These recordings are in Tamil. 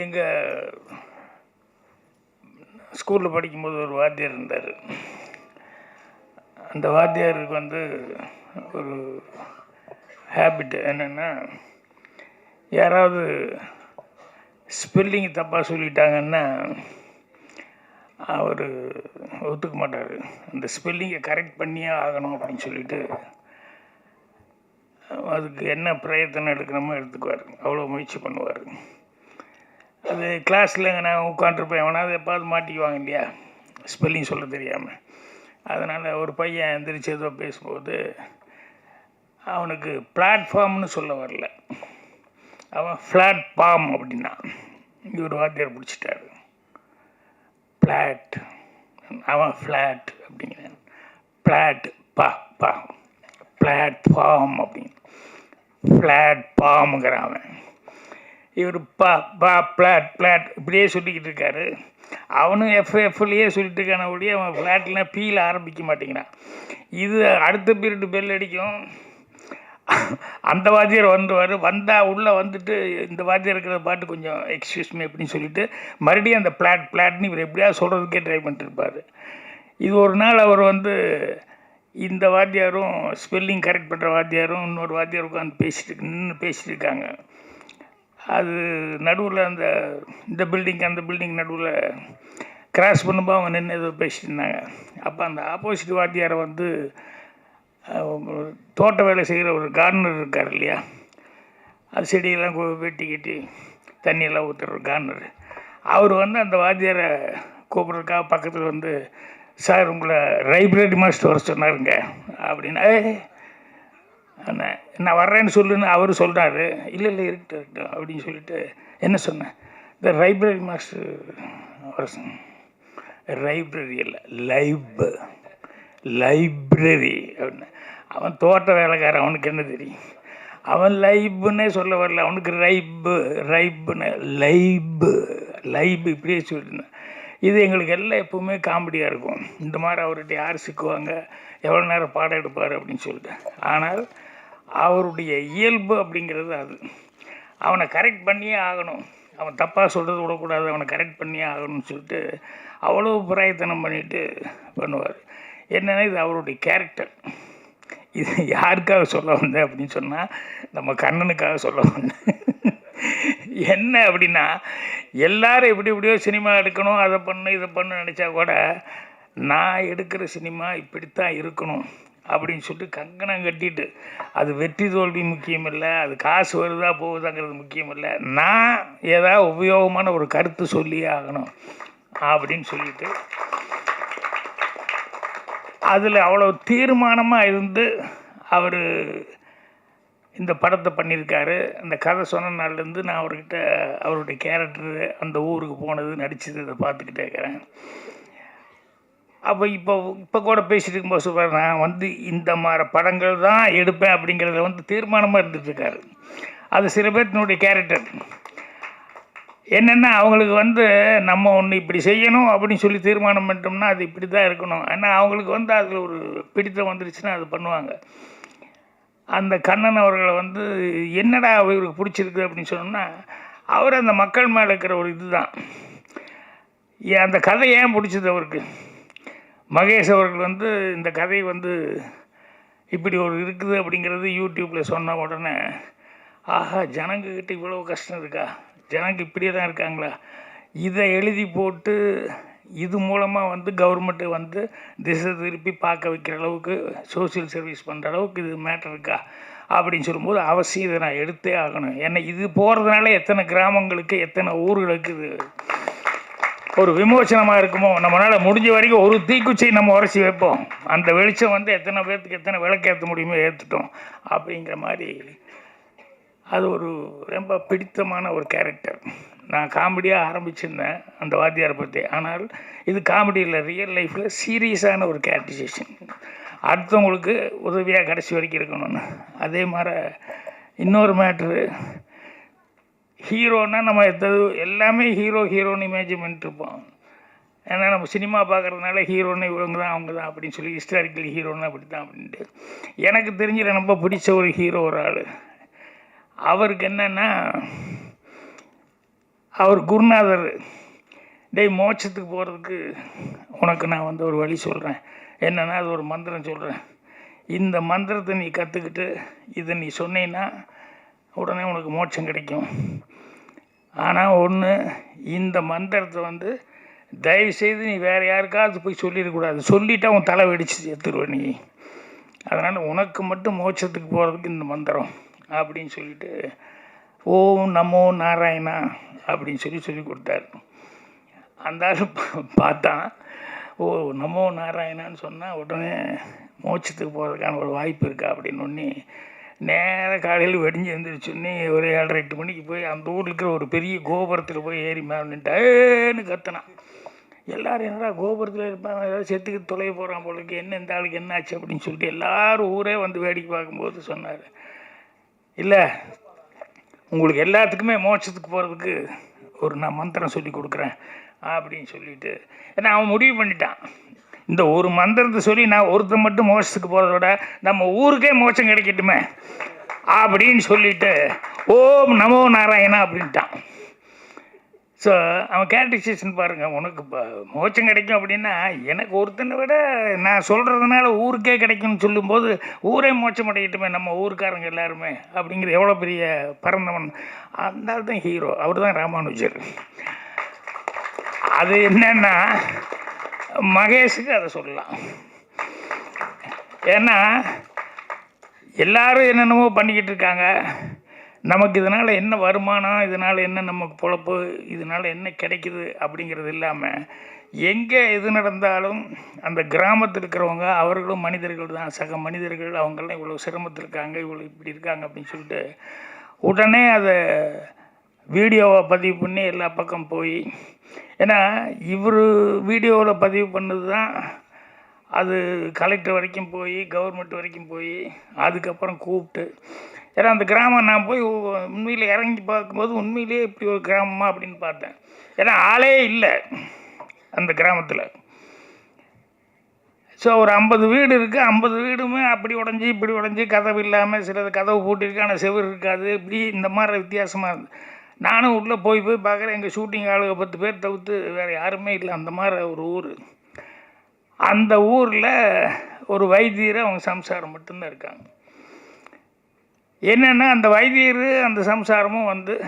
எங்கள் ஸ்கூலில் படிக்கும்போது ஒரு வாத்தியார் இருந்தார். அந்த வாத்தியாருக்கு வந்து ஒரு ஹேபிட் என்னென்னா யாராவது ஸ்பெல்லிங் தப்பாக சொல்லிட்டாங்கன்னா அவர் ஒத்துக்க மாட்டார். அந்த ஸ்பெல்லிங்கை கரெக்ட் பண்ணியே ஆகணும் அப்படின்னு சொல்லிட்டு அதுக்கு என்ன பிரயத்தனம் எடுக்கணுமோ எடுத்துக்குவார். அவ்வளோ முயற்சி பண்ணுவார். அது கிளாஸில் நான் உட்காந்துருப்பேன் எவனாவது எப்பாவது மாட்டிக்குவாங்க இல்லையா? ஸ்பெல்லிங் சொல்ல தெரியாமல் அதனால் ஒரு பையன் எந்திரிச்சு ஏதோ பேசும்போது அவனுக்கு பிளாட்ஃபார்ம்னு சொல்ல வரல. அவன் ஃப்ளாட் பாம் அப்படின்னா இவர் வாத்தியார் பிடிச்சிட்டாரு. பிளாட் அவன் ஃப்ளாட் அப்படிங்கிறான். பிளாட் பா பா. பிளாட்ஃபார்ம் அப்படின்னு. ஃப்ளாட் பாம்ங்கிறான் அவன் இவர் பா பா பிளாட் பிளாட் இப்படியே சொல்லிக்கிட்டு இருக்காரு. அவனும் எஃப்எஃப்லையே சொல்லிட்டு இருக்கான ஒழிய அவன் ஃப்ளாட்லாம் பீல ஆரம்பிக்க மாட்டேங்கிறான். இது அடுத்த பீரியட் பெல் அடிக்கும். அந்த வாத்தியார் வந்துவார் வந்தால் உள்ளே வந்துட்டு இந்த வாத்தியார் இருக்கிற பாட்டு கொஞ்சம் எக்ஸ்கியூஸ் மீ அப்படின்னு சொல்லிட்டு மறுபடியும் அந்த பிளாட் பிளாட்னு இவர் எப்படியாவது சொல்கிறதுக்கே ட்ரை பண்ணிட்டு இருப்பார் இது ஒரு நாள் அவர் வந்து இந்த வாத்தியாரும் ஸ்பெல்லிங் கரெக்ட் பண்ணுற வாத்தியாரும் இன்னொரு வாத்தியார் உட்காந்து பேசிட்டு நின்று பேசிட்டு இருக்காங்க. அது நடுவில் அந்த இந்த பில்டிங் அந்த பில்டிங் நடுவில் கிராஸ் பண்ணும்போது அவங்க நின்று ஏதோ பேசிட்டு இருந்தாங்க. அப்போ அந்த ஆப்போசிட் வாத்தியாரை வந்து தோட்ட வேலை செய்கிற ஒரு கார்னர் இருக்கார் இல்லையா? அது செடியெல்லாம் வெட்டி கட்டி தண்ணியெல்லாம் ஊற்றுற ஒரு கார்னர் அவர் வந்து அந்த வாத்தியாரை கூப்பிட்றதுக்காக பக்கத்தில் வந்து சார் உங்களை லைப்ரரி மாஸ்டர் வர சொன்னாருங்க. அப்படின்னா நான் வர்றேன்னு சொல்லுன்னு அவர் சொல்கிறாரு இல்லை இல்லை இருக்கட்டும் இருக்கட்டும் அப்படின்னு சொல்லிட்டு என்ன சொன்னேன் இந்த லைப்ரரி மாஸ்டர் வர லைப்ரரி இல்லை லைப் லைப்ரரி அப்படின்னு. அவன் தோட்ட வேலைக்காரன் அவனுக்கு என்ன தெரியும்? அவன் லைப்புன்னே சொல்ல வரல. அவனுக்கு ரைப்பு ரைப்புன்னு லைப்பு லைப் இப்படியே சொல்லியிருந்தேன் இது எங்களுக்கு எல்லாம் எப்பவுமே காமெடியாக இருக்கும். இந்த மாதிரி அவர்கிட்ட யார் சிக்குவாங்க? எவ்வளோ நேரம் பாடம் எடுப்பார் அப்படின்னு சொல்லிட்டு. ஆனால் அவருடைய இயல்பு அப்படிங்கிறது அது. அவனை கரெக்ட் பண்ணியே ஆகணும். அவன் தப்பாக சொல்கிறது விடக்கூடாது. அவனை கரெக்ட் பண்ணியே ஆகணும்னு சொல்லிட்டு அவ்வளோ பிரயத்தனம் பண்ணிட்டு பண்ணுவார். என்னென்னா இது அவருடைய கேரக்டர் இது யாருக்காக சொல்ல வந்தேன் அப்படின்னு சொன்னால் நம்ம கண்ணனுக்காக சொல்ல வந்தேன் என்ன அப்படின்னா எல்லாரும் எப்படி எப்படியோ சினிமா எடுக்கணும் அதை பண்ணு இதை பண்ணு நினச்சா கூட நான் எடுக்கிற சினிமா இப்படித்தான் இருக்கணும். அப்படின்னு சொல்லிட்டு கங்கணம் கட்டிட்டு அது வெற்றி தோல்வி முக்கியம் இல்லை அது காசு வருதா போகுதாங்கிறது முக்கியம் இல்லை நான் ஏதாவது உபயோகமான ஒரு கருத்து சொல்லியே ஆகணும் அப்படின்னு சொல்லிட்டு அதில் அவ்வளோ தீர்மானமாக இருந்து அவர் இந்த படத்தை பண்ணியிருக்காரு. அந்த கதை சொன்ன நாள்லேருந்து நான் அவர்கிட்ட அவருடைய கேரக்டர் அந்த ஊருக்கு போனது நடிச்சது இதை பார்த்துக்கிட்டே இருக்கிறேன். அப்போ இப்போ இப்போ கூட பேசிட்டு இருக்கும்போது சொல்கிறார் நான் வந்து இந்த மாதிரி படங்கள் தான் எடுப்பேன் அப்படிங்கிறத வந்து தீர்மானமாக இருந்துகிட்ருக்காரு அது சில பேர்த்தினுடைய கேரக்டர் என்னென்னா அவங்களுக்கு வந்து நம்ம ஒன்று இப்படி செய்யணும் அப்படின்னு சொல்லி தீர்மானம் பண்ணிட்டோம்னா அது இப்படி தான் இருக்கணும். ஏன்னா அவங்களுக்கு வந்து அதில் ஒரு பிடித்தம் வந்துருச்சுன்னா அது பண்ணுவாங்க. அந்த கண்ணன் அவர்களை வந்து என்னடா இவருக்கு பிடிச்சிருக்கு அப்படின்னு சொன்னோம்னா அவர் அந்த மக்கள் மேலே இருக்கிற ஒரு இதுதான். ஏன் அந்த கதை ஏன் பிடிச்சது அவருக்கு? மகேஷ் அவர்கள் வந்து இந்த கதை வந்து இப்படி ஒரு இருக்குது அப்படிங்கிறது யூடியூப்பில் சொன்ன உடனே ஆஹா ஜனங்கக்கிட்ட இவ்வளோ கஷ்டம் இருக்கா? ஜனங்க இப்படியே தான் இருக்காங்களா? இதை எழுதி போட்டு இது மூலமாக வந்து கவர்மெண்ட்டு வந்து திசை திருப்பி பார்க்க வைக்கிற அளவுக்கு சோஷியல் சர்வீஸ் பண்ணுற அளவுக்கு இது மேட்டர் இருக்கா? அப்படின்னு சொல்லும்போது அவசியம் இதை நான் எடுத்தே ஆகணும். ஏன்னா இது போகிறதுனால எத்தனை கிராமங்களுக்கு எத்தனை ஊர்களுக்கு இது ஒரு விமோசனமாக இருக்குமோ? நம்மளால் முடிஞ்ச வரைக்கும் ஒரு தீக்குச்சியை நம்ம உரைச்சி வைப்போம். அந்த வெளிச்சம் வந்து எத்தனை பேர்த்துக்கு எத்தனை விளக்கேற்ற முடியுமோ ஏற்றுட்டோம் அப்படிங்கிற மாதிரி. அது ஒரு ரொம்ப பிடித்தமான ஒரு கேரக்டர் நான் காமெடியாக ஆரம்பிச்சிருந்தேன் அந்த வாத்தியாரை பற்றி ஆனால் இது காமெடியில் ரியல் லைஃப்பில் சீரியஸான ஒரு கேரக்டரைசேஷன் அடுத்தவங்களுக்கு உதவியாக கடைசி வரைக்கும் இருக்கணும்னு. அதே மாதிரி இன்னொரு மேட்ரு ஹீரோன்னா நம்ம எத்தது எல்லாமே ஹீரோ ஹீரோன்னு இமேஜின் பண்ணிட்டுருப்போம். ஏன்னா நம்ம சினிமா பார்க்குறதுனால ஹீரோன்னு இவங்க தான் அவங்க தான் அப்படின்னு சொல்லி ஹிஸ்டாரிக்கல் ஹீரோன்னு அப்படி தான் அப்படின்ட்டு. எனக்கு தெரிஞ்ச ரொம்ப பிடிச்ச ஒரு ஹீரோ ஒரு ஆள். அவருக்கு என்னென்னா அவர் குருநாதர். டேய் மோட்சத்துக்கு போகிறதுக்கு உனக்கு நான் வந்து ஒரு வழி சொல்கிறேன் என்னென்னா அது ஒரு மந்திரம் சொல்கிறேன் இந்த மந்திரத்தை நீ கற்றுக்கிட்டு இதை நீ சொன்னீன்னா உடனே உனக்கு மோட்சம் கிடைக்கும். ஆனால் ஒன்று இந்த மந்திரத்தை வந்து தயவுசெய்து நீ வேறு யாருக்காவது போய் சொல்லிடக்கூடாது. சொல்லிவிட்டு உன் தலை வெடிச்சு எடுத்துருவேன் நீ. அதனால் உனக்கு மட்டும் மோட்சத்துக்கு போகிறதுக்கு இந்த மந்திரம் அப்படின்னு சொல்லிட்டு ஓம் நமோ நாராயணா அப்படின்னு சொல்லி சொல்லி கொடுத்தாரு. அந்த ஆள் பார்த்தான் ஓ நமோ நாராயணான்னு சொன்னால் உடனே மோட்சத்துக்கு போகிறதுக்கான ஒரு வாய்ப்பு இருக்கா அப்படின்னு ஒன்று நேராக காலையில் வெடிஞ்சு எழுந்திரிச்சோன்னே ஒரு ஏழரை எட்டு மணிக்கு போய் அந்த ஊரில் இருக்கிற ஒரு பெரிய கோபுரத்தில் போய் ஏறி மேலே கத்தினான் எல்லோரும் என்னடா கோபுரத்தில் இருப்பான் ஏதாவது செத்துக்கு தொலைய போகிறான் போலுக்கு என்ன இந்த ஆளுக்கு என்ன ஆச்சு அப்படின்னு சொல்லிட்டு எல்லாரும் ஊரே வந்து வேடிக்கை பார்க்கும்போது சொன்னார். இல்லை உங்களுக்கு எல்லாத்துக்குமே மோட்சத்துக்கு போகிறதுக்கு ஒரு நான் மந்திரம் சொல்லி கொடுக்குறேன் அப்படின்னு சொல்லிட்டு ஏன்னா அவன் முடிவு பண்ணிட்டான். இந்த ஒரு மந்திரத்தை சொல்லி நான் ஒருத்தன் மட்டும் மோட்சத்துக்கு போகிறத விட நம்ம ஊருக்கே மோட்சம் கிடைக்கட்டுமே அப்படின்னு சொல்லிட்டு ஓம் நமோ நாராயணா அப்படின்ட்டான். ஸோ அவன் கேரக்டரைசேஷன் பாருங்கள் உனக்கு இப்போ கிடைக்கும் அப்படின்னா எனக்கு ஒருத்தனை விட நான் சொல்கிறதுனால ஊருக்கே கிடைக்கும்னு சொல்லும்போது ஊரே மோச்சம் அடையட்டுமே நம்ம ஊருக்காரங்க எல்லாருமே அப்படிங்கிற எவ்வளோ பெரிய பரந்தவன். அந்த ஆள் தான் ஹீரோ அவர் தான் ராமானுஜர். அது என்னன்னா மகேஷுக்கு அதை சொல்லலாம். ஏன்னா எல்லாரும் என்னென்னமோ பண்ணிக்கிட்டு இருக்காங்க. நமக்கு இதனால் என்ன வருமானம் இதனால் என்ன நமக்கு பொழப்பு இதனால் என்ன கிடைக்குது அப்படிங்கிறது இல்லாமல் எங்கே எது நடந்தாலும் அந்த கிராமத்தில் இருக்கிறவங்க அவர்களும் மனிதர்கள் தான். சக மனிதர்கள் அவங்கெல்லாம் இவ்வளோ சிரமத்தில் இருக்காங்க இவ்வளோ இப்படி இருக்காங்க அப்படின்னு சொல்லிட்டு உடனே அதை வீடியோவை பதிவு பண்ணி எல்லா பக்கம் போய் ஏன்னா இவர் வீடியோவில் பதிவு பண்ணது தான் அது கலெக்டர் வரைக்கும் போய் கவர்மெண்ட் வரைக்கும் போய் அதுக்கப்புறம் கூப்பிட்டு. ஏன்னா அந்த கிராமம் நான் போய் உண்மையில் இறங்கி பார்க்கும்போது உண்மையிலேயே இப்படி ஒரு கிராமமா அப்படின்னு பார்த்தேன். ஏன்னா ஆளே இல்லை அந்த கிராமத்தில். ஸோ ஒரு ஐம்பது வீடு இருக்குது ஐம்பது வீடுமே அப்படி உடஞ்சி இப்படி உடஞ்சி கதவு இல்லாமல் சிலது கதவு பூட்டிருக்கு ஆனால் செவர் இருக்காது. இப்படி இந்த மாதிரி வித்தியாசமாக இருந்து நானும் உள்ளே போய் போய் பார்க்குறேன். எங்கள் ஷூட்டிங் ஆளுக பத்து பேர் தவிர்த்து வேறு யாருமே இல்லை. அந்த மாதிரி ஒரு ஊர். அந்த ஊரில் ஒரு வைத்தியர் அவங்க சம்சாரம் மட்டும்தான் இருக்காங்க. என்னென்னா அந்த வைத்தியர் அந்த சம்சாரமும் வந்து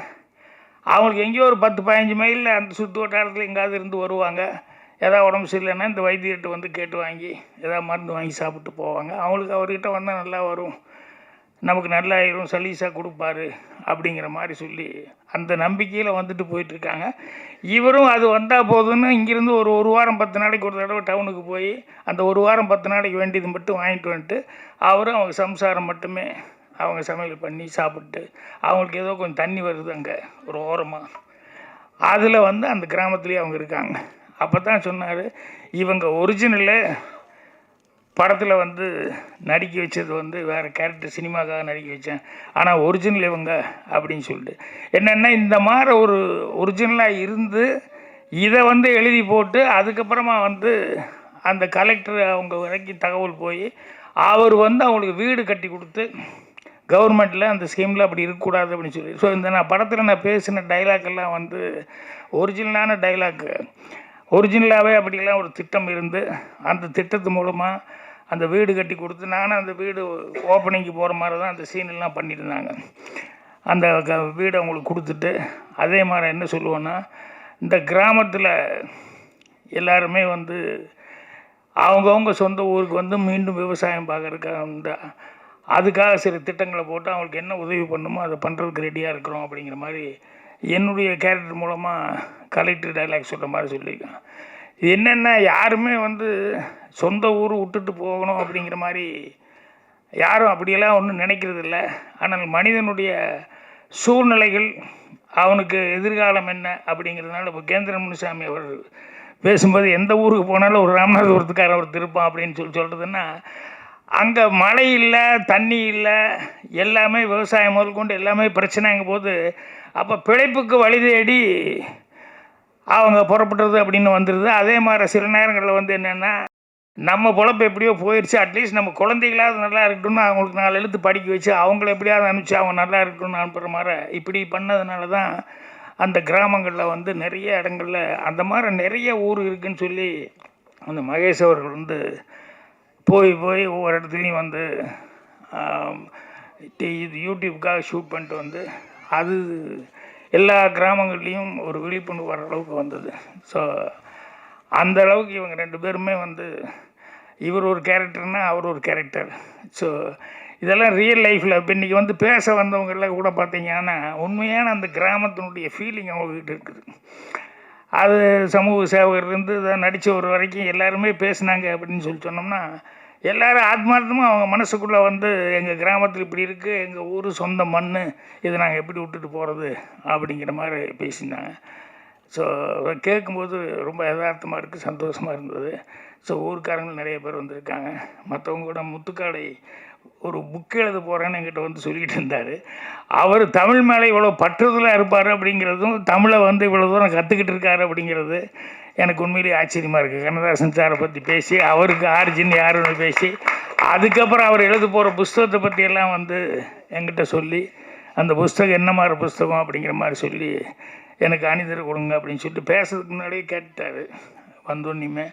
அவங்களுக்கு எங்கேயோ ஒரு பத்து பதினஞ்சு மைலில் அந்த சுற்று வட்டாரத்தில் எங்கேயாவது இருந்து வருவாங்க. ஏதாவது உடம்பு சரியில்லைன்னா இந்த வைத்தியர்கிட்ட வந்து கேட்டு வாங்கி ஏதாவது மருந்து வாங்கி சாப்பிட்டு போவாங்க. அவங்களுக்கு அவர்கிட்ட வந்தால் நல்லா வரும். நமக்கு நல்லா ஆயிரும். சலீஸாக கொடுப்பாரு அப்படிங்கிற மாதிரி சொல்லி அந்த நம்பிக்கையில் வந்துட்டு போயிட்டுருக்காங்க. இவரும் அது வந்தால் போதும்னு இங்கேருந்து ஒரு ஒரு வாரம் பத்து நாளைக்கு ஒரு தடவை டவுனுக்கு போய் அந்த ஒரு வாரம் பத்து நாளைக்கு வேண்டியது மட்டும் வாங்கிட்டு வந்துட்டு அவரும் அவங்க சம்சாரம் மட்டுமே அவங்க சமையல் பண்ணி சாப்பிட்டு அவங்களுக்கு ஏதோ கொஞ்சம் தண்ணி வருது அங்கே ஒரு ஓரமாக அதில் வந்து அந்த கிராமத்துலேயே அவங்க இருக்காங்க. அப்போ தான் சொன்னார் இவங்க ஒரிஜினலு படத்தில் வந்து நடிக்க வச்சது வந்து வேறு கேரக்டர் சினிமாக்காக நடிக்க வச்சேன். ஆனால் ஒரிஜினல் இவங்க அப்படின்னு சொல்லிட்டு. என்னென்னா இந்த மாதிரி ஒரு ஒரிஜினலாக இருந்து இதை வந்து எழுதி போட்டு அதுக்கப்புறமா வந்து அந்த கலெக்டர் அவங்க வரைக்கும் தகவல் போய் அவர் வந்து அவங்களுக்கு வீடு கட்டி கொடுத்து கவர்மெண்ட்டில் அந்த ஸ்கீமில் அப்படி இருக்கக்கூடாது அப்படின்னு சொல்லி. ஸோ இந்த நான் படத்தில் நான் பேசின டைலாக் எல்லாம் வந்து ஒரிஜினலான டைலாக்கு ஒரிஜினலாகவே அப்படிலாம் ஒரு திட்டம் இருந்து அந்த திட்டத்து மூலமாக அந்த வீடு கட்டி கொடுத்து நானும் அந்த வீடு ஓப்பனிங்க்கு போகிற மாதிரி தான் அந்த சீனெல்லாம் பண்ணியிருந்தாங்க. அந்த க வீடு அவங்களுக்கு கொடுத்துட்டு அதே மாதிரி என்ன சொல்லுவோன்னா இந்த கிராமத்தில் எல்லாருமே வந்து அவங்கவுங்க சொந்த ஊருக்கு வந்து மீண்டும் விவசாயம் பார்க்குறதுக்காக இந்த அதுக்காக சில திட்டங்களை போட்டு அவங்களுக்கு என்ன உதவி பண்ணுமோ அதை பண்ணுறதுக்கு ரெடியாக இருக்கிறோம் அப்படிங்கிற மாதிரி என்னுடைய கேரக்டர் மூலமாக கலெக்டர் டைலாக் சொல்கிற மாதிரி சொல்லியிருக்கேன் என்னென்னா யாருமே வந்து சொந்த ஊர் விட்டுட்டு போகணும் அப்படிங்கிற மாதிரி யாரும் அப்படியெல்லாம் ஒன்றும் நினைக்கிறது இல்லை. ஆனால் மனிதனுடைய சூழ்நிலைகள் அவனுக்கு எதிர்காலம் என்ன அப்படிங்கிறதுனால இப்போ கேந்திர முனுசாமி அவர் பேசும்போது எந்த ஊருக்கு போனாலும் ஒரு ராமநாதபுரத்துக்காரன் ஒரு திருப்பான் அப்படின்னு சொல்லி சொல்கிறதுன்னா அங்கே மழை இல்லை தண்ணி இல்லை எல்லாமே விவசாயம் முதல் கொண்டு எல்லாமே பிரச்சனைங்கும் போது அப்போ பிழைப்புக்கு வழி தேடி அவங்க புறப்படுறது அப்படின்னு வந்துடுது அதே மாதிரி சில நேரங்களில் வந்து என்னென்னா நம்ம பொழப்பு எப்படியோ போயிடுச்சு அட்லீஸ்ட் நம்ம குழந்தைகளாவது நல்லா இருக்கட்டும்னு அவங்களுக்கு நாலு எழுத்து படிக்க வச்சு அவங்கள எப்படியாவது அனுப்பிச்சு அவங்க நல்லா இருக்கணும்னு அனுப்புகிற மாதிரி இப்படி பண்ணதுனால தான் அந்த கிராமங்களில் வந்து நிறைய இடங்கள்ல அந்த மாதிரி நிறைய ஊர் இருக்குதுன்னு சொல்லி அந்த மகேஷ் அவர்கள் வந்து போய் போய் ஒவ்வொரு இடத்துலையும் வந்து இது யூடியூப்காக ஷூட் பண்ணிட்டு வந்து அது எல்லா கிராமங்கள்லேயும் ஒரு விழிப்புணர்வு வர அளவுக்கு வந்தது. ஸோ அந்த அளவுக்கு இவங்க ரெண்டு பேருமே வந்து இவர் ஒரு கேரக்டர்னா அவர் ஒரு கேரக்டர். ஸோ இதெல்லாம் ரியல் லைஃப்பில் இப்போ இன்றைக்கி வந்து பேச வந்தவங்கெல்லாம் கூட பார்த்தீங்கன்னா உண்மையான அந்த கிராமத்தினுடைய ஃபீலிங் அவங்கக்கிட்ட இருக்குது. அது சமூக சேவகர்லேருந்து நடித்த ஒரு வரைக்கும் எல்லாருமே பேசினாங்க அப்படின்னு சொல்லி சொன்னோம்னா எல்லோரும் ஆத்மார்த்தமாக அவங்க மனசுக்குள்ளே வந்து எங்கள் கிராமத்தில் இப்படி இருக்குது எங்கள் ஊர் சொந்த மண் இதை நாங்கள் எப்படி விட்டுட்டு போகிறது அப்படிங்கிற மாதிரி பேசினாங்க. ஸோ கேட்கும்போது ரொம்ப யதார்த்தமாக இருக்குது சந்தோஷமாக இருந்தது. ஸோ ஊருக்காரங்க நிறைய பேர் வந்திருக்காங்க. மற்றவங்க கூட முத்துக்காடை ஒரு புக் எழுத போகிறேன்னு என்கிட்ட வந்து சொல்லிகிட்டு இருந்தார். அவர் தமிழ் மேலே இவ்வளோ பற்றுதலாக இருப்பார் அப்படிங்கிறதும் தமிழை வந்து இவ்வளோ தூரம் கற்றுக்கிட்டு இருக்காரு அப்படிங்கிறது எனக்கு உண்மையிலேயே ஆச்சரியமாக இருக்குது கண்ணதாசன் சாரை பற்றி பேசி அவருக்கு ஆரிஜின் யாருன்னு பேசி அதுக்கப்புறம் அவர் எழுத போகிற புஸ்தகத்தை பற்றியெல்லாம் வந்து என்கிட்ட சொல்லி அந்த புஸ்தகம் என்ன மாதிரி புஸ்தகம் அப்படிங்கிற மாதிரி சொல்லி எனக்கு அணிதர் கொடுங்க அப்படின்னு சொல்லிட்டு பேசுறதுக்கு முன்னாடியே கேட்டுட்டாரு. வந்தோன்னையுமே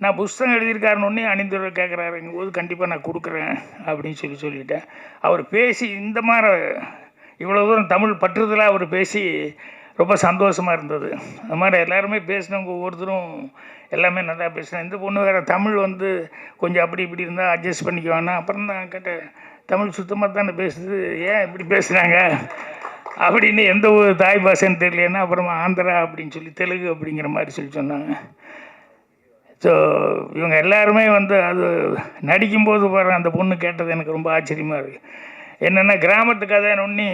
நான் புஸ்தகம் எழுதியிருக்காருன்னு அணிந்துரை கேட்குறாருங்கும் போது கண்டிப்பாக நான் கொடுக்குறேன் அப்படின்னு சொல்லி சொல்லிட்டேன். அவர் பேசி இந்த மாதிரி இவ்வளோ தூரம் தமிழ் பற்றுதலாக அவர் பேசி ரொம்ப சந்தோஷமாக இருந்தது. அது மாதிரி எல்லாருமே பேசினவங்க ஒவ்வொருத்தரும் எல்லாமே நல்லா பேசினேன் இந்த பொண்ணு வேறு தமிழ் வந்து கொஞ்சம் அப்படி இப்படி இருந்தால் அட்ஜஸ்ட் பண்ணிக்குவானா அப்புறம் தான் கேட்டேன் தமிழ் சுத்தமாக தானே பேசுது? ஏன் இப்படி பேசுகிறாங்க அப்படின்னு எந்த ஒரு தாய் பாஷைன்னு தெரியலன்னா அப்புறமா ஆந்திரா அப்படின்னு சொல்லி தெலுங்கு அப்படிங்கிற மாதிரி சொல்லி சொன்னாங்க. ஸோ இவங்க எல்லாருமே வந்து அது நடிக்கும்போது பாரு அந்த பொண்ணு கேட்டது எனக்கு ரொம்ப ஆச்சரியமாக இருக்குது என்னென்னா கிராமத்து கதை ஒன்றி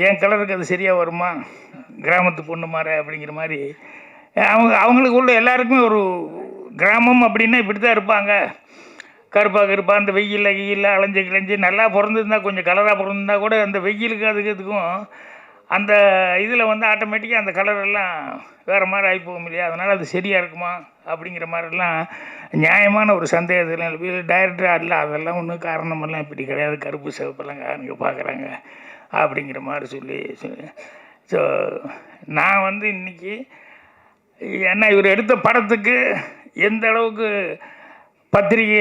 என் கலருக்கு அது சரியாக வருமா? கிராமத்து பொண்ணு மாற அப்படிங்கிற மாதிரி. அவங்க அவங்களுக்கு உள்ள எல்லாருக்குமே ஒரு கிராமம் அப்படின்னா இப்படி தான் இருப்பாங்க. கருப்பாக கருப்பாக அந்த வெயிலில் வெயிலில் அலைஞ்சு கிளைஞ்சு நல்லா பிறந்திருந்தா கொஞ்சம் கலராக பிறந்திருந்தா கூட அந்த வெயிலுக்கு அதுக்கு இதுக்கும் அந்த இதில் வந்து ஆட்டோமேட்டிக்காக அந்த கலரெல்லாம் வேறு மாதிரி ஆகி போகும் இல்லையா அதனால் அது சரியாக இருக்குமா அப்படிங்கிற மாதிரிலாம் நியாயமான ஒரு சந்தேகத்தில் டைரக்டராக அல்ல அதெல்லாம் ஒன்றும் காரணமெல்லாம் இப்படி கிடையாது. கருப்பு சிவப்பெல்லாம் காரங்க பார்க்குறாங்க அப்படிங்கிற மாதிரி சொல்லி ஸோ நான் வந்து இன்றைக்கி ஏன்னா இவர் எடுத்த படத்துக்கு எந்த அளவுக்கு பத்திரிகை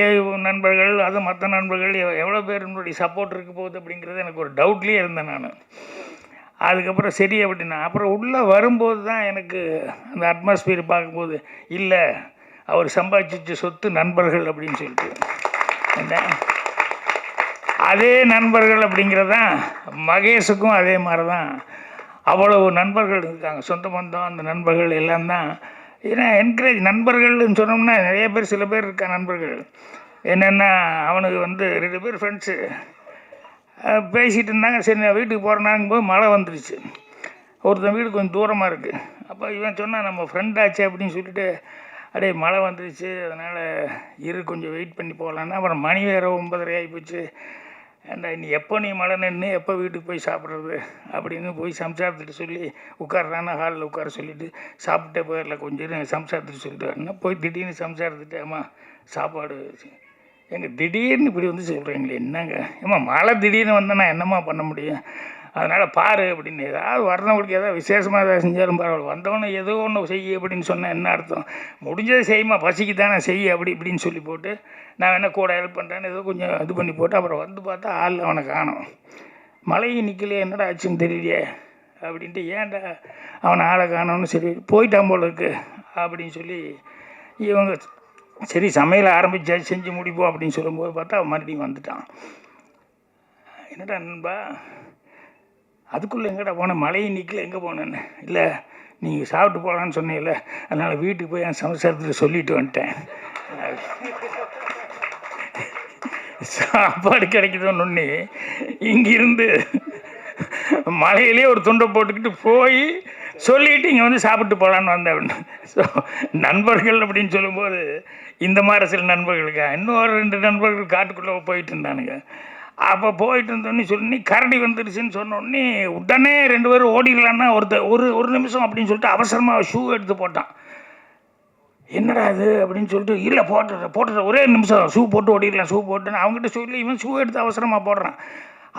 நண்பர்கள் அது மற்ற நண்பர்கள் எவ்வளோ எவ்வளோ பேருனுடைய சப்போர்ட் இருக்க போகுது அப்படிங்கிறது எனக்கு ஒரு டவுட்லேயே இருந்தேன் நான். அதுக்கப்புறம் சரி அப்படின்னா அப்புறம் உள்ளே வரும்போது தான் எனக்கு அந்த அட்மாஸ்பியர் பார்க்கும்போது இல்லை அவர் சம்பாதிச்ச சொத்து நண்பர்கள் அப்படின்னு சொல்லிட்டு. என்ன? அதே நண்பர்கள் அப்படிங்கிறதான் மகேஷுக்கும் அதே மாதிரி தான். அவ்வளவு நண்பர்கள் இருக்காங்க. சொந்த பந்தம் அந்த நண்பர்கள் எல்லாம் தான். ஏன்னா என்கரேஜ் நண்பர்கள்னு சொன்னோம்னா நிறைய பேர் சில பேர் இருக்கா நண்பர்கள். என்னென்னா அவனுக்கு வந்து ரெண்டு பேர் ஃப்ரெண்ட்ஸு பேசிகிட்டு இருந்தாங்க. சரி நான் வீட்டுக்கு போகிறேன்னாங்க போது மழை வந்துடுச்சு ஒருத்தன் வீடு கொஞ்சம் தூரமாக இருக்குது அப்போ இவன் சொன்னால் நம்ம ஃப்ரெண்ட் ஆச்சு அப்படின்னு சொல்லிட்டு அடே மழை வந்துடுச்சு அதனால் இரு கொஞ்சம் வெயிட் பண்ணி போகலான்னா அப்புறம் மணி வேறு ஒன்பதரை ஆகி போச்சு. ஏண்டா நீ எப்போ நீ மழை நின்று எப்போ வீட்டுக்கு போய் சாப்பிட்றது? அப்படின்னு போய் சம்சாரத்துட்டு சொல்லி உட்கார்றானா ஹாலில் உட்கார சொல்லிட்டு சாப்பிட்டே போயிடல கொஞ்சம் சம்சாரத்துட்டு சொல்லிட்டு வரேன்னா போய் திடீர்னு சம்சாரத்துட்டு அம்மா சாப்பாடு எங்க திடீர்னு இப்படி வந்து சொல்கிறீங்களே என்னங்க? ஏம்மா மழை திடீர்னு வந்தால் நான் என்னம்மா பண்ண முடியும்? அதனால் பாரு அப்படின்னு ஏதாவது வர்றவங்களுக்கு ஏதாவது விசேஷமாக ஏதாவது செஞ்சாலும் பரவாயில்ல. வந்தவொன்னே ஏதோ ஒன்று செய்ய அப்படின்னு சொன்னால் என்ன அர்த்தம்? முடிஞ்சதை செய்யுமா பசிக்கு தானே செய்ய அப்படி இப்படின்னு சொல்லி போட்டு நான் என்ன கூட ஹெல்ப் பண்ணுறேன்னு ஏதோ கொஞ்சம் இது பண்ணி போட்டு அப்புறம் வந்து பார்த்தா ஆள் அவனை காணும். மழையும் நிற்கலையே என்னடா ஆச்சுன்னு தெரியலையே அப்படின்ட்டு ஏன்டா அவனை ஆளை காணோம்னு சரி போயிட்டான் போல இருக்கு அப்படின்னு சொல்லி இவங்க சரி சமையல் ஆரம்பிச்சா செஞ்சு முடிப்போம் அப்படின்னு சொல்லும்போது பார்த்தா அவன் மறுபடியும் வந்துட்டான். என்னடா நண்பா அதுக்குள்ளே எங்கடா போனேன் மழையும் நிற்கல எங்கே போனேன்னு? இல்லை நீங்கள் சாப்பிட்டு போகலான்னு சொன்னீங்கல்ல அதனால் வீட்டுக்கு போய் என் சம்சாரத்தில் சொல்லிட்டு வந்துட்டேன். சாப்பாடு கிடைக்குதோன்னு ஒன்று இங்கிருந்து மலையிலே ஒரு துண்டை போட்டுக்கிட்டு போய் சொல்லிட்டு இங்கே வந்து சாப்பிட்டு போகலான்னு வந்தேன். ஸோ நண்பர்கள் அப்படின்னு சொல்லும்போது இந்த மாதிரி சில நண்பர்களுக்கா? இன்னொரு ரெண்டு நண்பர்கள் காட்டுக்குள்ளே போயிட்டு இருந்தானுங்க. அப்போ போயிட்டு இருந்தோடனே சொல்லி கரடி வந்துருச்சுன்னு சொன்னோடனே உடனே ரெண்டு பேரும் ஓடிடலான்னா ஒருத்தர் ஒரு ஒரு நிமிஷம் அப்படின்னு சொல்லிட்டு அவசரமாக ஷூ எடுத்து போட்டான். என்னடா இது? அப்படின்னு சொல்லிட்டு இல்லை போட்டுற போட்டுற ஒரே நிமிஷம் ஷூ போட்டு ஓடிடலாம் ஷூ போட்டுன்னு. அவங்ககிட்ட சொல்லி இவன் ஷூ எடுத்து அவசரமாக போடுறான்.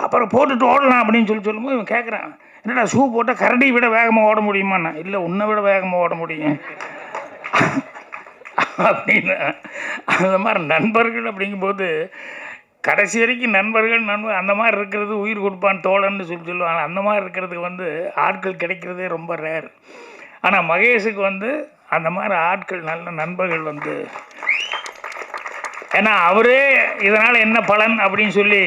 அப்புறம் போட்டுட்டு ஓடலாம் அப்படின்னு சொல்லி சொல்லும்போது இவன் கேட்குறான் என்னடா ஷூ போட்டால் கரடி விட வேகமாக ஓட முடியுமாண்ணா? இல்லை உன்னை விட வேகமாக ஓட முடியும். அப்படின்னு அந்த மாதிரி நண்பர்கள் அப்படிங்கும்போது கடைசி வரைக்கும் நண்பர்கள் நண்பர் அந்த மாதிரி இருக்கிறது உயிர் கொடுப்பான் தோழன்னு சொல்லி சொல்லுவாங்க. அந்த மாதிரி இருக்கிறதுக்கு வந்து ஆட்கள் கிடைக்கிறதே ரொம்ப ரேர் ஆனால் மகேஷுக்கு வந்து அந்த மாதிரி ஆட்கள் நல்ல நண்பர்கள் வந்து ஏன்னா அவரே இதனால் என்ன பலன் அப்படின்னு சொல்லி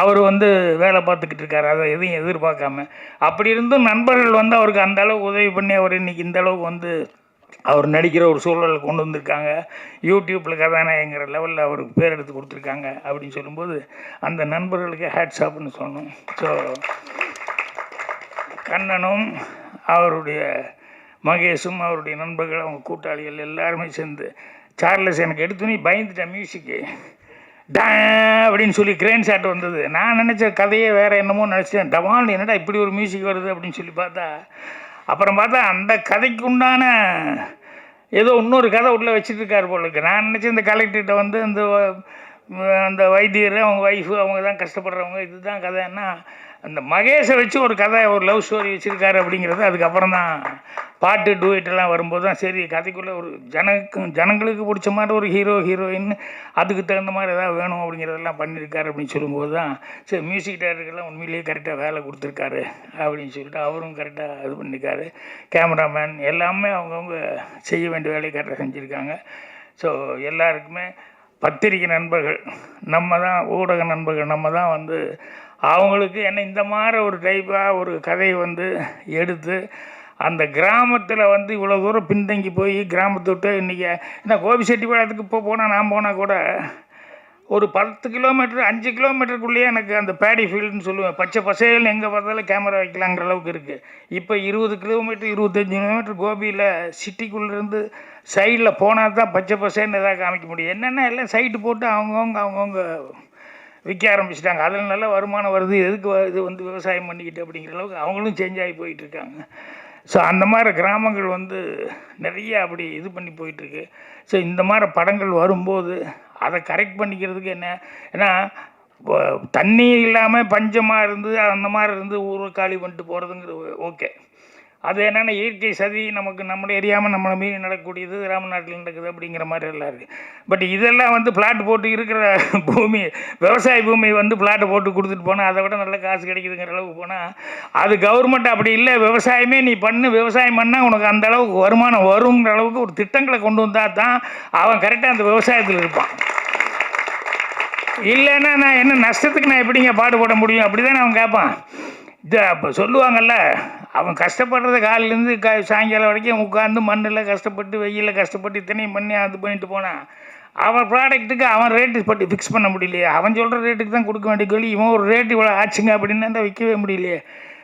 அவர் வந்து வேலை பார்த்துக்கிட்டு இருக்காரு. அதை எதையும் எதிர்பார்க்காம. அப்படி இருந்தும் நண்பர்கள் வந்து அவருக்கு அந்த அளவுக்கு உதவி பண்ணி அவர் இன்றைக்கி இந்த அளவுக்கு வந்து அவர் நடிக்கிற ஒரு சூழலை கொண்டு வந்திருக்காங்க. யூடியூப்பில் கதாநாயகங்கிற லெவலில் அவருக்கு பேர் எடுத்து கொடுத்துருக்காங்க அப்படின்னு சொல்லும்போது அந்த நண்பர்களுக்கு ஹேட்ஸ் ஆப்னு சொல்லணும். ஸோ கண்ணனும் அவருடைய மகேஷும் அவருடைய நண்பர்கள் அவங்க கூட்டாளிகள் எல்லாருமே சேர்ந்து சார்லஸ் எனக்கு எடுத்துனே பயந்துட்டேன் மியூசிக்கு டா அப்படின்னு சொல்லி கிரேன் ஷாட் வந்தது. நான் நினச்ச கதையே வேறு என்னமோ நினச்சிட்டேன். டவான் என்னடா இப்படி ஒரு மியூசிக் வருது அப்படின்னு சொல்லி பார்த்தா அப்புறம் பார்த்தா அந்த கதைக்கு உண்டான ஏதோ இன்னொரு கதை உள்ளே வச்சுட்டு போலுக்கு நான் நினச்சேன் இந்த கலெக்டர்கிட்ட வந்து இந்த அந்த வைத்தியர் அவங்க ஒய்ஃபு அவங்க தான் கஷ்டப்படுறவங்க இதுதான் கதைன்னா அந்த மகேஷை வச்சு ஒரு கதை ஒரு லவ் ஸ்டோரி வச்சுருக்காரு அப்படிங்கிறது அதுக்கப்புறம் தான் பாட்டு டூயிட்டெல்லாம் வரும்போது தான் சரி கதைக்குள்ளே ஒரு ஜனக்கு ஜனங்களுக்கு பிடிச்ச மாதிரி ஒரு ஹீரோ ஹீரோயின் அதுக்கு தகுந்த மாதிரி எதாவது வேணும் அப்படிங்கிறதெல்லாம் பண்ணியிருக்காரு அப்படின்னு சொல்லும்போது தான் சரி மியூசிக் டைரக்டர்லாம் உண்மையிலேயே கரெக்டாக வேலை கொடுத்துருக்காரு அப்படின்னு சொல்லிட்டு அவரும் கரெக்டாக இது பண்ணியிருக்காரு. கேமராமேன் எல்லாமே அவங்கவுங்க செய்ய வேண்டிய வேலையை கரெக்டாக செஞ்சுருக்காங்க. ஸோ எல்லாருக்குமே பத்திரிகை நண்பர்கள் நம்ம தான் ஊடக நண்பர்கள் நம்ம தான் வந்து அவங்களுக்கு என்ன இந்த மாதிரி ஒரு டைப்பாக ஒரு கதையை வந்து எடுத்து அந்த கிராமத்தில் வந்து இவ்வளோ தூரம் பின்தங்கி போய் கிராமத்தை விட்டு இன்றைக்கி கோபி கோபிச்செட்டிப்பாளையத்துக்கு இப்போ போனால் நான் போனால் கூட ஒரு பத்து கிலோமீட்டர் அஞ்சு கிலோமீட்டருக்குள்ளேயே எனக்கு அந்த பேடி ஃபீல்டுன்னு சொல்லுவேன். பச்சை பசையில் எங்கே பார்த்தாலும் கேமரா வைக்கலாங்கிற அளவுக்கு இருக்குது இப்போ இருபது கிலோமீட்டர் இருபத்தஞ்சி கிலோமீட்டர் கோபியில் சிட்டிக்குள்ளேருந்து சைடில் போனால் தான் பச்சை பசேல்னு எதாவது காமிக்க முடியும். என்னென்ன எல்லாம் சைட்டு போட்டு அவங்கவுங்க அவங்கவுங்க விற்க ஆரம்பிச்சிட்டாங்க. அதில் நல்ல வருமானம் வருது. எதுக்கு இது வந்து விவசாயம் பண்ணிக்கிட்டு அப்படிங்கிற அளவுக்கு அவங்களும் சேஞ்ச் ஆகி போயிட்டுருக்காங்க ஸோ அந்த மாதிரி கிராமங்கள் வந்து நிறைய அப்படி இது பண்ணி போயிட்டுருக்கு. ஸோ இந்த மாதிரி படங்கள் வரும்போது அதை கரெக்ட் பண்ணிக்கிறதுக்கு என்ன? ஏன்னா தண்ணி இல்லாமல் பஞ்சமாக இருந்து அந்த மாதிரி இருந்து ஊரை காலி பண்ணிட்டு போகிறதுங்கிறது ஓகே. அது என்னென்னா இயற்கை சதி நமக்கு நம்மளை எரியாமல் நம்மளை மீறி நடக்கக்கூடியது ராமநாட்டில் நடக்குது அப்படிங்கிற மாதிரி எல்லாம் இருக்குது பட் இதெல்லாம் வந்து பிளாட் போட்டு இருக்கிற பூமி விவசாய பூமி வந்து பிளாட்டை போட்டு கொடுத்துட்டு போனால் அதை விட நல்ல காசு கிடைக்குதுங்கிற அளவுக்கு போனால் அது கவர்மெண்ட் அப்படி இல்லை. விவசாயமே நீ பண்ணு விவசாயம் பண்ணால் உனக்கு அந்த அளவுக்கு வருமானம் வருங்கிற அளவுக்கு ஒரு திட்டங்களை கொண்டு வந்தால் தான் அவன் கரெக்டாக அந்த விவசாயத்தில் இருப்பான். இல்லைன்னா நான் என்ன நஷ்டத்துக்கு நான் எப்படிங்க பாடுபட முடியும்? அப்படி தானே அவன் கேட்பான் இதை அப்போ சொல்லுவாங்கல்ல அவன் கஷ்டப்படுறது காலிலேருந்து க சாயங்காலம் வரைக்கும் உட்காந்து மண்ணில் கஷ்டப்பட்டு வெயிலில் கஷ்டப்பட்டு இத்தனையும் பண்ணி அது பண்ணிட்டு போனான் அவன் ப்ராடக்ட்டுக்கு அவன் ரேட்டு பட்டு ஃபிக்ஸ் பண்ண முடியலையே. அவன் சொல்கிற ரேட்டுக்கு தான் கொடுக்க வேண்டிய கேள்வி இவன் ஒரு ரேட் இவ்வளோ ஆச்சுங்க அப்படின்னு விற்கவே முடியலையே.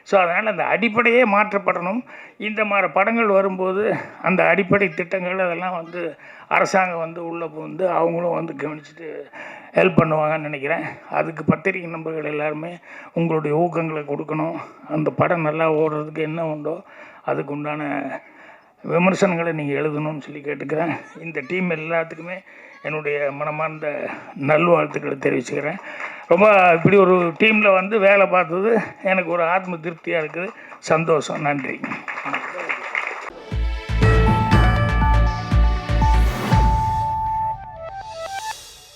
ஸோ அதனால் அந்த அடிப்படையே மாற்றப்படணும். இந்த மாதிரி படங்கள் வரும்போது அந்த அடிப்படை திட்டங்கள் அதெல்லாம் வந்து அரசாங்கம் வந்து உள்ளே புகுந்து அவங்களும் வந்து கவனிச்சுட்டு ஹெல்ப் பண்ணுவாங்கன்னு நினைக்கிறேன். அதுக்கு பத்திரிகை நண்பர்கள் எல்லாருமே உங்களுடைய ஊக்கங்களை கொடுக்கணும். அந்த படம் நல்லா ஓடுறதுக்கு என்ன உண்டோ அதுக்கு உண்டான விமர்சனங்களை நீங்கள் எழுதணும்னு சொல்லி கேட்டுக்கிறேன். இந்த டீம் எல்லாத்துக்குமே என்னுடைய மனமார்ந்த நல்வாழ்த்துக்களை தெரிவிச்சுக்கிறேன். ரொம்ப இப்படி ஒரு டீமில் வந்து வேலை பார்த்தது எனக்கு ஒரு ஆத்ம திருப்தியாக இருக்குது. சந்தோஷம். நன்றி.